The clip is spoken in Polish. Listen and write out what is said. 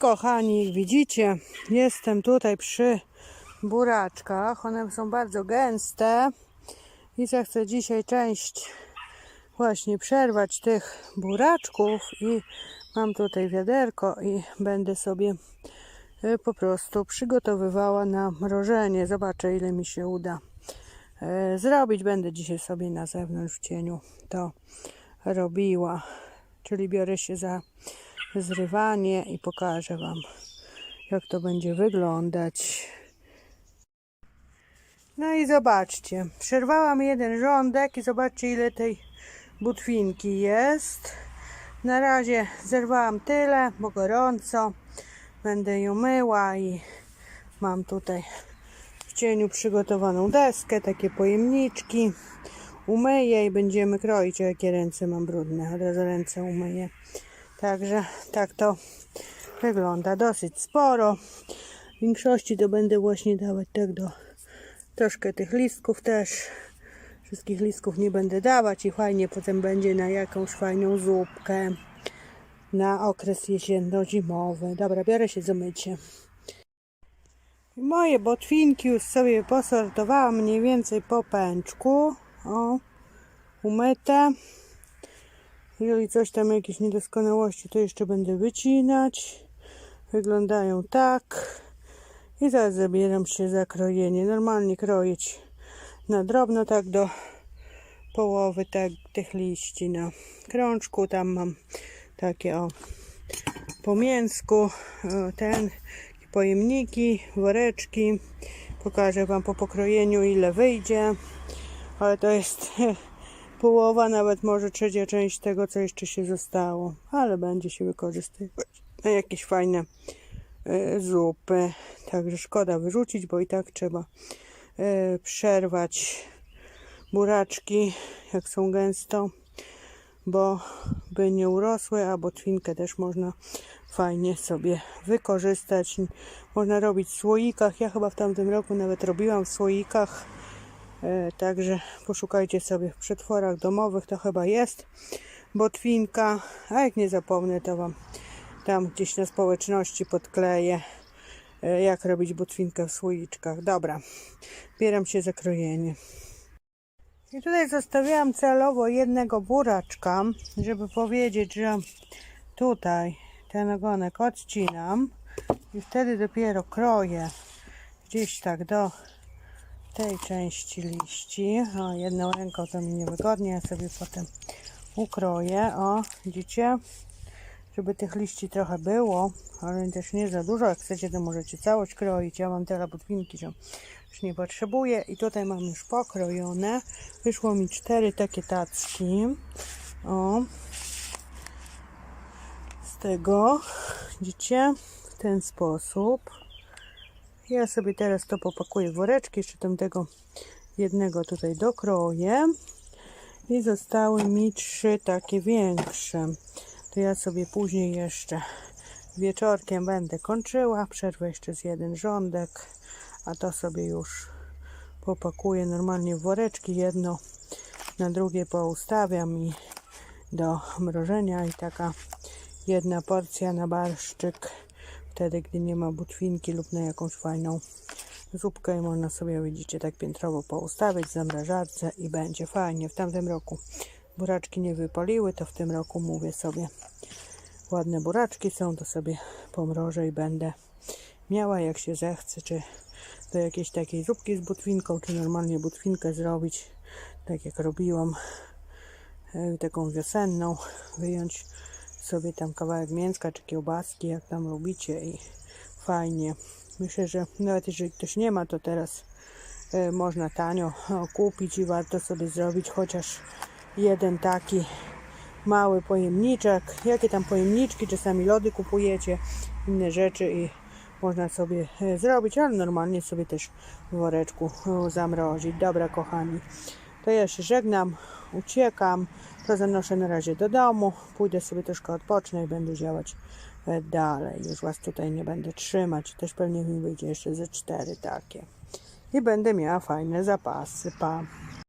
Kochani, widzicie, jestem tutaj przy buraczkach. One są bardzo gęste i zechcę dzisiaj część właśnie przerwać tych buraczków i mam tutaj wiaderko i będę sobie y, po prostu przygotowywała na mrożenie. Zobaczę ile mi się uda y, zrobić. Będę dzisiaj sobie na zewnątrz w cieniu to robiła. Czyli biorę się za zrywanie i pokażę Wam, jak to będzie wyglądać. No i zobaczcie, przerwałam jeden rządek i zobaczcie ile tej butwinki jest. Na razie zerwałam tyle, bo gorąco. Będę ją myła i mam tutaj w cieniu przygotowaną deskę, takie pojemniczki. Umyję i będziemy kroić, o jakie ręce mam brudne. Od razu ręce umyję. Także tak to wygląda. Dosyć sporo. W większości to będę właśnie dawać tak do troszkę tych listków też. Wszystkich listków nie będę dawać i fajnie potem będzie na jakąś fajną zupkę na okres jesienno-zimowy. Dobra, biorę się za mycie. Moje botwinki już sobie posortowałam mniej więcej po pęczku. O, umyte. Jeżeli coś tam jakieś niedoskonałości, to jeszcze będę wycinać. Wyglądają tak. I zaraz zabieram się za krojenie. Normalnie kroić na drobno, tak do połowy tak, tych liści na krążku. Tam mam takie o po mięsku, ten pojemniki, woreczki. Pokażę Wam po pokrojeniu ile wyjdzie. Ale to jest połowa, nawet może trzecia część tego, co jeszcze się zostało. Ale będzie się wykorzystywać na jakieś fajne e, zupy. Także szkoda wyrzucić, bo i tak trzeba e, przerwać buraczki, jak są gęsto, bo by nie urosły, a botwinkę też można fajnie sobie wykorzystać. Można robić w słoikach. Ja chyba w tamtym roku nawet robiłam w słoikach. E, Także poszukajcie sobie w przetworach domowych, to chyba jest botwinka, a jak nie zapomnę, to Wam tam gdzieś na społeczności podkleję, e, jak robić botwinkę w słoiczkach. Dobra, bieram się za krojenie. I tutaj zostawiłam celowo jednego buraczka, żeby powiedzieć, że tutaj ten ogonek odcinam i wtedy dopiero kroję gdzieś tak do tej części liści. O, jedną ręką to mi niewygodnie, ja sobie potem ukroję. O, widzicie? Żeby tych liści trochę było, ale też nie za dużo. Jak chcecie, to możecie całość kroić. Ja mam tyle podwinki, że już nie potrzebuję. I tutaj mam już pokrojone. Wyszło mi cztery takie tacki. O. Z tego, widzicie? W ten sposób. Ja sobie teraz to popakuję w woreczki, jeszcze tam tego jednego tutaj dokroję. I zostały mi trzy takie większe. To ja sobie później jeszcze wieczorkiem będę kończyła. Przerwę jeszcze z jeden rządek, a to sobie już popakuję normalnie w woreczki. Jedno na drugie poustawiam i do mrożenia i taka jedna porcja na barszczyk wtedy, gdy nie ma butwinki lub na jakąś fajną zupkę i można sobie, widzicie, tak piętrowo poustawiać w zamrażarce i będzie fajnie. W tamtym roku buraczki nie wypaliły, to w tym roku mówię sobie ładne buraczki są, to sobie pomrożę i będę miała jak się zechce, czy do jakiejś takiej zupki z butwinką, czy normalnie butwinkę zrobić, tak jak robiłam, e, taką wiosenną, wyjąć sobie tam kawałek mięska czy kiełbaski, jak tam lubicie i fajnie. Myślę, że nawet jeżeli ktoś nie ma, to teraz e, można tanio o, kupić i warto sobie zrobić chociaż jeden taki mały pojemniczek. Jakie tam pojemniczki, czasami lody kupujecie, inne rzeczy i można sobie e, zrobić, ale normalnie sobie też w woreczku e, zamrozić. Dobra, kochani, to ja się żegnam, uciekam, to zanoszę na razie do domu, pójdę sobie troszkę odpocznę i będę działać e, dalej. Już Was tutaj nie będę trzymać, też pewnie mi wyjdzie jeszcze ze cztery takie. I będę miała fajne zapasy. Pa!